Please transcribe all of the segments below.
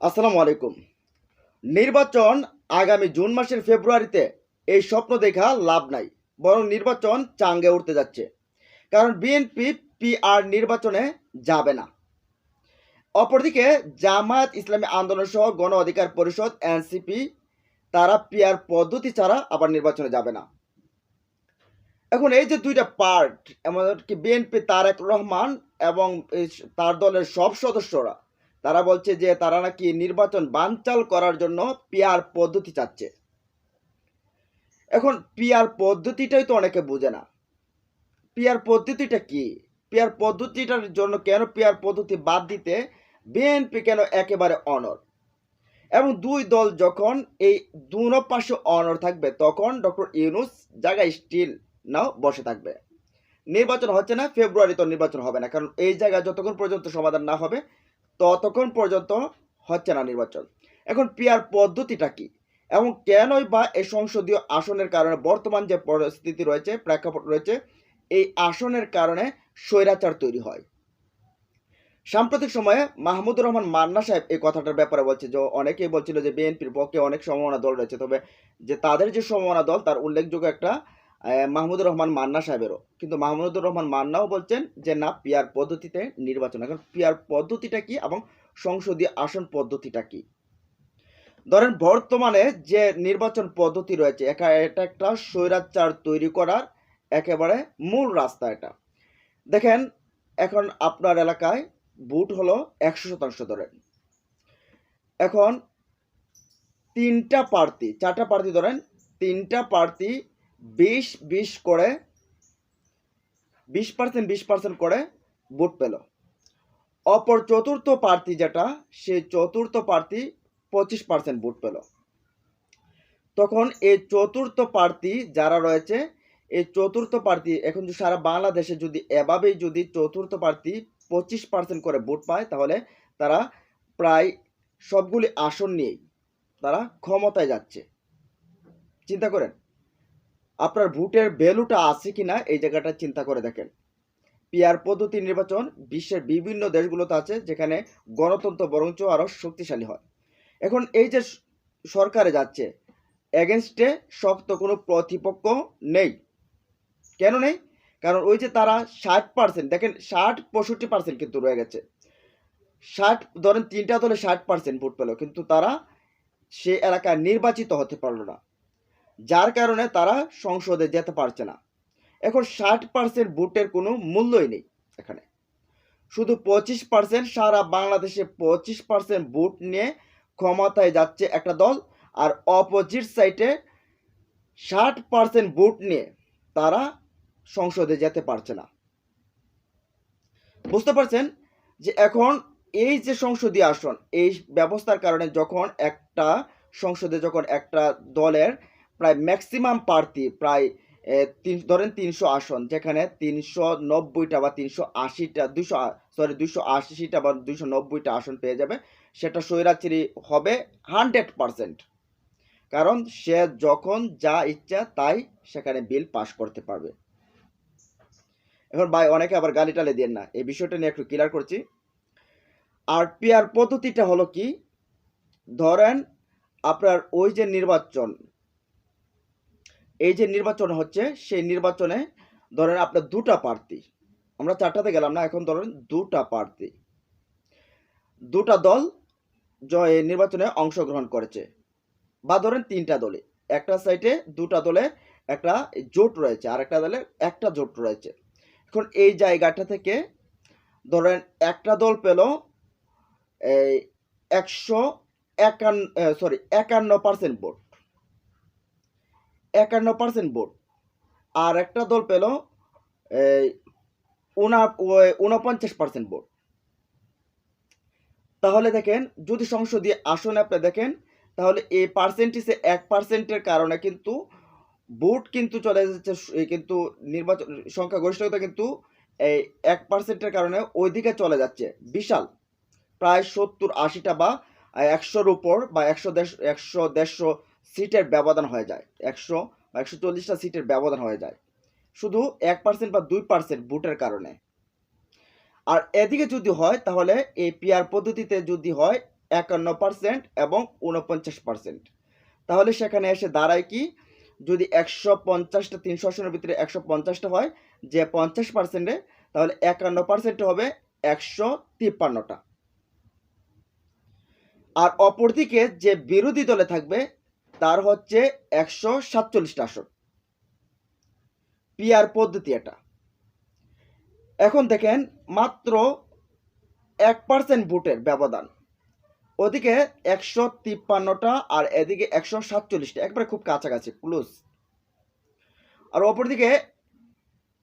আসসালামু আলাইকুম। নির্বাচন আগামী জুন মাসের ফেব্রুয়ারিতে এই স্বপ্ন দেখা লাভ নাই, বরং নির্বাচন চাঙ্গে উঠতে যাচ্ছে। কারণ বিএনপি পিআর নির্বাচনে যাবে না। অপরদিকে জামায়াত ইসলামী আন্দোলন সহ গণ অধিকার পরিষদ, এনসিপি, তারা পিআর পদ্ধতি ছাড়া আবার নির্বাচনে যাবে না। এখন এই যে দুইটা পার্ট, এমনকি বিএনপি তারেক রহমান এবং তার দলের সব সদস্যরা তারা বলছে যে তারা নাকি নির্বাচন বানচাল করার জন্য পিআর পদ্ধতি চাচ্ছে। এখন পিআর পদ্ধতিটাই তো অনেকে বোঝে না। পিআর পদ্ধতিটা কি? পিআর পদ্ধতিটার জন্য কেন পিআর পদ্ধতি বাদ দিতে বিএনপি কেন একেবারে অনর এবং দুই দল যখন এই দুনো পাশে অনর থাকবে, তখন ডক্টর ইউনুস জায়গায় স্টিল নাও বসে থাকবে। নির্বাচন হচ্ছে না ফেব্রুয়ারি তো নির্বাচন হবে না, কারণ এই জায়গায় যতক্ষণ পর্যন্ত সমাধান না হবে ততক্ষণ পর্যন্ত হচ্ছে না নির্বাচন। এখন পিয়ার পদ্ধতিটা কি? এবং কেনই বা এই সংসদীয় আসনের কারণে বর্তমান যে পরিস্থিতি রয়েছে, প্রেক্ষাপট রয়েছে, এই আসনের কারণে স্বৈরাচার তৈরি হয়। সাম্প্রতিক সময়ে মাহমুদুর রহমান মান্না সাহেব এই কথাটার ব্যাপারে বলছে যে, অনেকেই বলছিল যে, বিএনপির পক্ষে অনেক সম্ভাবনা দল রয়েছে। তবে যে তাদের যে সম্ভাবনা দল, তার উল্লেখযোগ্য একটা মাহমুদুর রহমান মান্না সাহেবেরও। কিন্তু মাহমুদুর রহমান মান্নাও বলছেন যে, না, পিয়ার পদ্ধতিতে নির্বাচন। এখন পিয়ার পদ্ধতিটা কি এবং সংসদীয় আসন পদ্ধতিটা কি? ধরেন, বর্তমানে যে নির্বাচন পদ্ধতি রয়েছে, একা, এটা একটা স্বৈরাচার তৈরি করার একেবারে মূল রাস্তা এটা। দেখেন, এখন আপনার এলাকায় বুট হলো একশো শতাংশ ধরেন। এখন তিনটা প্রার্থী, চারটা প্রার্থী ধরেন, তিনটা প্রার্থী বিশ বিশ করে, বিশ পার্সেন্ট বিশ পার্সেন্ট করে ভোট পেল। অপর চতুর্থ প্রার্থী যেটা সেই চতুর্থ প্রার্থী পঁচিশ পার্সেন্ট ভোট পেল। তখন এই চতুর্থ প্রার্থী যারা রয়েছে, এই চতুর্থ প্রার্থী, এখন সারা বাংলাদেশে যদি এভাবেই যদি চতুর্থ প্রার্থী পঁচিশ পার্সেন্ট করে ভোট পায়, তাহলে তারা প্রায় সবগুলি আসন নিয়েই তারা ক্ষমতায় যাচ্ছে। চিন্তা করেন আপনার ভোটের ভ্যালুটা আছে কিনা এই জায়গাটা চিন্তা করে দেখেন। পিআর পদ্ধতি নির্বাচন, বিশ্বের বিভিন্ন দেশগুলোতে আছে, যেখানে গণতন্ত্র বরঞ্চ আরও শক্তিশালী হয়। এখন এই যে সরকারে যাচ্ছে এগেনস্টে শক্ত কোনো প্রতিপক্ষ নেই। কেন নেই? কারণ ওই যে তারা ষাট পার্সেন্ট দেখেন ষাট পঁয়ষট্টি পার্সেন্ট কিন্তু রয়ে গেছে। ষাট, ধরেন তিনটা দলে ষাট পার্সেন্ট ভোট পেল, কিন্তু তারা সে এলাকায় নির্বাচিত হতে পারল না। যার কারণে তারা সংসদে যেতে পারছে না। এখন ষাট পার্সেন্ট ভোটের কোনো মূল্যই নেই এখানে। শুধু পঁচিশ পার্সেন্ট সারা বাংলাদেশে পঁচিশ পার্সেন্ট ভোট নিয়ে ক্ষমতায় যাচ্ছে একটা দল আর অপোজিট সাইডে ষাট পার্সেন্ট ভোট নিয়ে তারা সংসদে যেতে পারছে না। বুঝতে পারছেন যে এখন এই যে সংসদীয় আসন, এই ব্যবস্থার কারণে যখন একটা সংসদে যখন একটা দলের প্রায় ম্যাক্সিমাম প্রার্থী প্রায় তিন, ধরেন তিনশো আসন, যেখানে তিনশো নব্বইটা বা তিনশো আশিটা, দুশো সরি দুশো আশিটা বা দুশো নব্বইটা আসন পেয়ে যাবে। সেটা স্বৈরাচারী হবে হান্ড্রেড পারসেন্ট কারণ সে যখন যা ইচ্ছা তাই সেখানে বিল পাশ করতে পারবে। এখন ভাই, অনেকে আবার গালি টালে দেন না। এই বিষয়টা নিয়ে একটু ক্লিয়ার করছি। আর পিআর পদ্ধতিটা হলো কি? ধরেন আপনার ওই যে নির্বাচন এই যে নির্বাচন হচ্ছে, সেই নির্বাচনে ধরেন আপনার দুটা প্রার্থী। আমরা চারটাতে গেলাম না, এখন ধরেন দুটা প্রার্থী। দুটা দল জয় নির্বাচনে অংশগ্রহণ করেছে। বা ধরেন তিনটা দলে। একটা সাইডে দুটা দলে একটা জোট রয়েছে, আর একটা দলে একটা জোট রয়েছে। এখন এই জায়গাটা থেকে ধরেন একটা দল পেল এই একশো একান্ন সরি একান্ন পার্সেন্ট ভোট। একান্ন পার্সেন্ট ভোট। আর একটা দল পেল উনা, উনপঞ্চাশ পার্সেন্ট ভোট। তাহলে দেখেন, যদি সংসদীয় আসনে আপনি দেখেন, তাহলে এই পার্সেন্টেজে এক পার্সেন্টের কারণে কিন্তু ভোট কিন্তু চলে যাচ্ছে কিন্তু নির্বাচন, সংখ্যাগরিষ্ঠতা কিন্তু এই এক পার্সেন্টের কারণে ওইদিকে চলে যাচ্ছে। বিশাল। প্রায় সত্তর আশিটা বা একশোর উপর বা একশো দেড় একশো দেড়শো সিটের ব্যবধান হয়ে যায়। একশো বা একশো চল্লিশটা সিটের ব্যবধান হয়ে যায়। শুধু এক পার্সেন্ট বা দুই পার্সেন্ট ভোটের কারণে। আর এদিকে যদি হয়, তাহলে এই পিআর পদ্ধতিতে যদি হয়, একান্ন পার্সেন্ট এবং উনপঞ্চাশ পার্সেন্ট তাহলে সেখানে এসে দাঁড়ায় কি? যদি একশো পঞ্চাশটা, তিনশো আসনের ভিতরে একশো পঞ্চাশটা হয়, যে পঞ্চাশ পার্সেন্টে তাহলে একান্ন পার্সেন্ট হবে একশো তিপ্পান্নটা। আর অপরদিকে যে বিরোধী দলে থাকবে তার হচ্ছে একশো সাতচল্লিশটা আসন। পিয়ার পদ্ধতি এটা। এখন দেখেন মাত্র এক পার্সেন্ট ভোটের ব্যবধান। ওদিকে একশো তিপ্পান্নটা আর এদিকে একশো সাতচল্লিশটা, একবারে খুব কাছাকাছি ক্লোজ আর অপরদিকে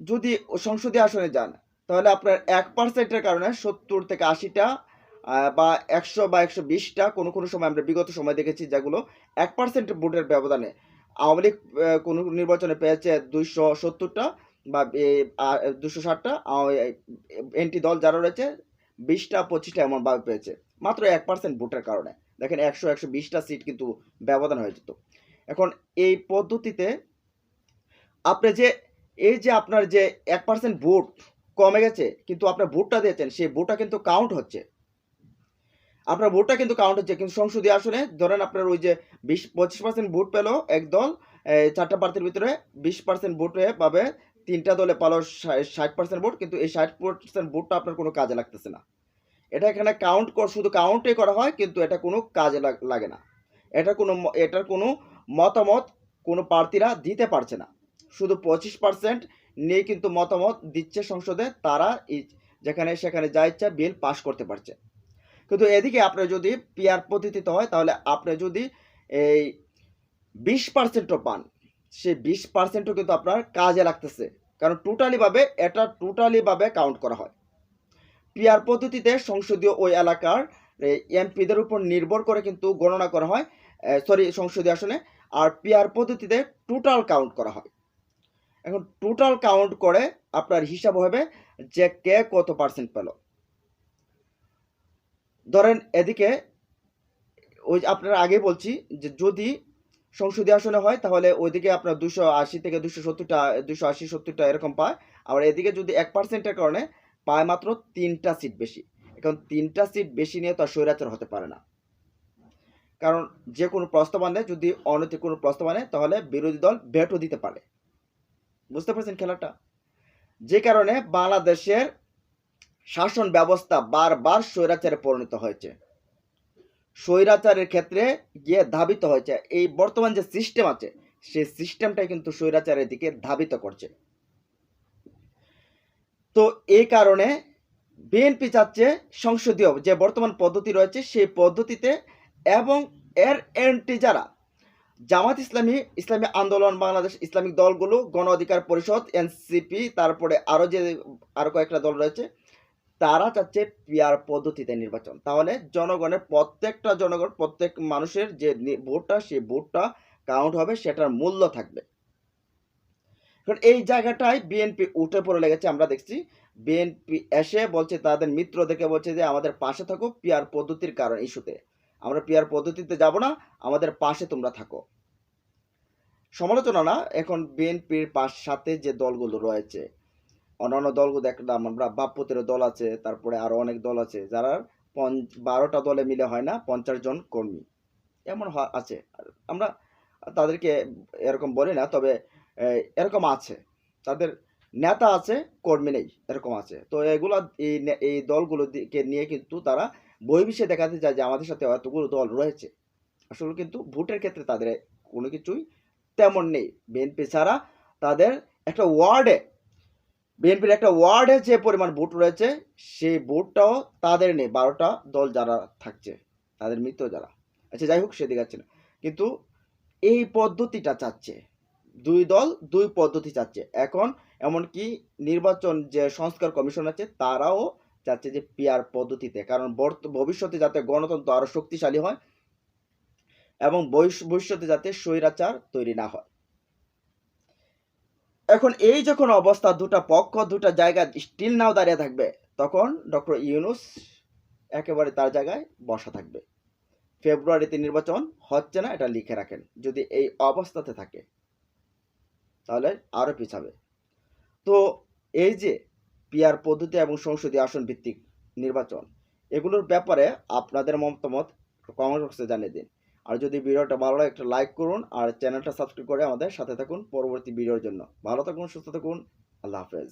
যদি সংসদীয় আসনে যান, তাহলে আপনার এক পার্সেন্টের কারণে সত্তর থেকে আশিটা বা একশো বা একশো বিশটা কোনো কোনো সময় আমরা বিগত সময় দেখেছি যেগুলো এক পার্সেন্ট ভোটের ব্যবধানে। আওয়ামী লীগ কোনো নির্বাচনে পেয়েছে দুইশো সত্তরটা বা দুশো ষাটটা। এনটি দল যারা রয়েছে, বিশটা, পঁচিশটা এমন এমনভাবে পেয়েছে। মাত্র এক পার্সেন্ট ভোটের কারণে। দেখেন একশো একশো বিশটা সিট কিন্তু ব্যবধান হয়ে যেত এখন এই পদ্ধতিতে আপনি যে, এই যে আপনার যে এক পার্সেন্ট ভোট কমে গেছে, কিন্তু আপনার ভোটটা দিয়েছেন, সেই ভোটটা কিন্তু কাউন্ট হচ্ছে। আপনার ভোটটা কিন্তু কাউন্ট হচ্ছে। কিন্তু সংসদীয় আসনে, ধরেন আপনার ওই যে বিশ, পঁচিশ পার্সেন্ট ভোট পেল এক দল চারটা প্রার্থীর ভিতরে বিশ পার্সেন্ট ভোট পাবে তিনটা দলে পালো ষাট পার্সেন্ট ভোট কিন্তু এই ষাট পার্সেন্ট ভোটটা আপনার কোনো কাজে লাগতেছে না। এটা এখানে কাউন্ট শুধু কাউন্টে করা হয়, কিন্তু এটা কোনো কাজে লাগে না। এটা কোনো এটার কোনো মতামত কোনো প্রার্থীরা দিতে পারছে না। শুধু পঁচিশ পার্সেন্ট নিয়ে কিন্তু মতামত দিচ্ছে সংসদে, তারা যেখানে সেখানে যা ইচ্ছা বিল পাশ করতে পারছে। কিন্তু এদিকে আপনার যদি পিয়ার পদ্ধতিতে হয়, তাহলে আপনি যদি এই বিশ পার্সেন্টও পান, সেই বিশ পার্সেন্টও কিন্তু আপনার কাজে লাগতেছে। কারণ টোটালিভাবে এটা টোটালিভাবে কাউন্ট করা হয়। পিয়ার পদ্ধতিতে সংসদীয় ওই এলাকার এমপিদের উপর নির্ভর করে কিন্তু গণনা করা হয় সরি সংসদীয় আসনে, আর পিয়ার পদ্ধতিতে টোটাল কাউন্ট করা হয়। এখন টোটাল কাউন্ট করে আপনার হিসাব হবে যে কে কত পার্সেন্ট পেল। ধরেন এদিকে, ওই আপনারা আগে বলছি যে যদি সংসদীয় আসনে হয়, তাহলে ওইদিকে আপনার দুশো আশি থেকে দুশো সত্তরটা, দুশো আশি সত্তরটা এরকম পায়। আবার এদিকে যদি এক পার্সেন্টের কারণে পায় মাত্র তিনটা সিট বেশি। এখন তিনটা সিট বেশি নিয়ে তো আর স্বৈরাচার হতে পারে না। কারণ যে কোনো প্রস্তাব আনে যদি অনৈতিক কোনো প্রস্তাব আনে, তাহলে বিরোধী দল ভেটো দিতে পারে। বুঝতে পারছেন খেলাটা? যে কারণে বাংলাদেশের শাসন ব্যবস্থা বারবার স্বৈরাচারে পরিণত হয়েছে। স্বৈরাচারের ক্ষেত্রে গিয়ে ধাবিত হয়েছে। এই বর্তমান যে সিস্টেম আছে, সেই সিস্টেমটাই কিন্তু স্বৈরাচারের দিকে ধাবিত করছে। তো এই কারণে বিএনপি চাচ্ছে সংসদীয় যে বর্তমান পদ্ধতি রয়েছে, সেই পদ্ধতিতে এবং এর এন্টি যারা, জামাত ইসলামী ইসলামী আন্দোলন, বাংলাদেশ ইসলামিক দলগুলো, গণ অধিকার পরিষদ এনসিপি তারপরে আরও যে আরও কয়েকটা দল রয়েছে তারা চাচ্ছে পিয়ার পদ্ধতিতে নির্বাচন। তাহলে জনগণের প্রত্যেকটা জনগণ, প্রত্যেক মানুষের যে ভোটটা, সেই ভোটটা কাউন্ট হবে, সেটার মূল্য থাকবে। কারণ এই জায়গাটায় বিএনপি উঠে পড়ে লেগেছে, আমরা দেখছি। বিএনপি এসে বলছে, তাদের মিত্রদেরকে বলছে যে, আমাদের পাশে থাকো পিয়ার পদ্ধতির কারণ ইস্যুতে। আমরা পিয়ার পদ্ধতিতে যাব না, আমাদের পাশে তোমরা থাকো। সমালোচনা না, এখন বিএনপির পাশ সাথে যে দলগুলো রয়েছে অন্যান্য দলগুলো দেখলাম আমরা বাপ্পতের দল আছে, তারপরে আরও অনেক দল আছে, যারা পঞ্চ বারোটা দলে মিলে হয় না, পঞ্চাশ জন কর্মী। এমন আছে। আমরা তাদেরকে এরকম বলি না, তবে এরকম আছে। তাদের নেতা আছে, কর্মী নেই, এরকম আছে। তো এগুলো, এই এই দলগুলোকে নিয়ে কিন্তু তারা বহির্বিশ্বে দেখাতে চায় যে আমাদের সাথে এতগুলো দল রয়েছে। আসলে কিন্তু ভোটের ক্ষেত্রে তাদের কোনো কিছুই তেমন নেই। বিএনপি ছাড়া তাদের একটা ওয়ার্ডে বিএনপির একটা ওয়ার্ডে যে পরিমাণ ভোট রয়েছে, সেই ভোটটাও তাদের নেই। বারোটা দল যারা থাকছে, তাদের মিত্র যারা। আচ্ছা যাই হোক সেদিকে যাচ্ছে না। কিন্তু এই পদ্ধতিটা চাচ্ছে। দুই দল দুই পদ্ধতি চাচ্ছে। এখন এমনকি নির্বাচন যে সংস্কার কমিশন আছে, তারাও চাচ্ছে যে পিআর পদ্ধতিতে, কারণ বর্ত- ভবিষ্যতে যাতে গণতন্ত্র আরও শক্তিশালী হয় এবং ভবিষ্য- ভবিষ্যতে যাতে স্বৈরাচার তৈরি না হয়। এখন এই যখন অবস্থা, দুটা পক্ষ, দুটা জায়গা স্টিল নাও দাঁড়িয়ে থাকবে, তখন ডক্টর ইউনুস একেবারে তার জায়গায় বসা থাকবে। ফেব্রুয়ারিতে নির্বাচন হচ্ছে না, এটা লিখে রাখেন। যদি এই অবস্থাতে থাকে, তাহলে আরও পিছাবে। তো এই যে পিয়ার পদ্ধতি এবং সংসদীয় আসন ভিত্তিক নির্বাচন, এগুলোর ব্যাপারে আপনাদের মতামত কমেন্ট বক্সে জানিয়ে দিন। আর যদি ভিডিওটা ভালো লাগে, একটা লাইক করুন আর চ্যানেলটা সাবস্ক্রাইব করে আমাদের সাথে থাকুন পরবর্তী ভিডিওর জন্য। ভালো থাকুন, সুস্থ থাকুন, আল্লাহ হাফেজ।